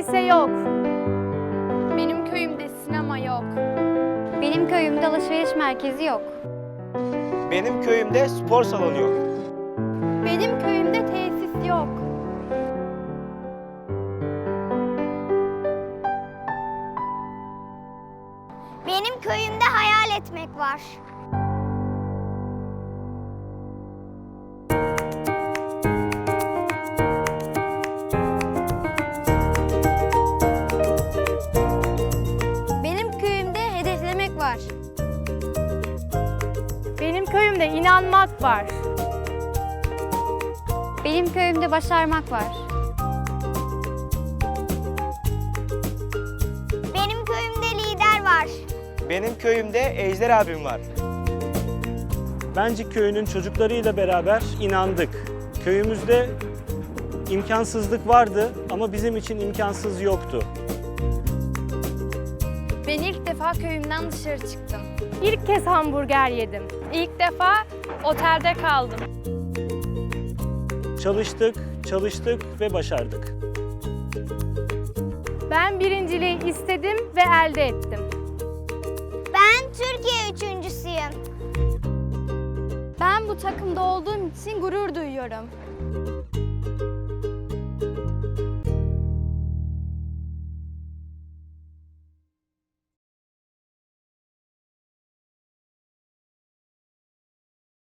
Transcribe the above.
lise yok. Benim köyümde sinema yok. Benim köyümde alışveriş merkezi yok. Benim köyümde spor salonu yok. Benim köyümde tesis yok. Benim köyümde hayal etmek var. Köyümde inanmak var. Benim köyümde başarmak var. Benim köyümde lider var. Benim köyümde Ejder abim var. Bence köyünün çocuklarıyla beraber inandık. Köyümüzde imkansızlık vardı ama bizim için imkansız yoktu. Ben ilk defa köyümden dışarı çıktım. İlk kez hamburger yedim. İlk defa otelde kaldım. Çalıştık, çalıştık ve başardık. Ben birinciliği istedim ve elde ettim. Ben Türkiye üçüncüsüyüm. Ben bu takımda olduğum için gurur duyuyorum.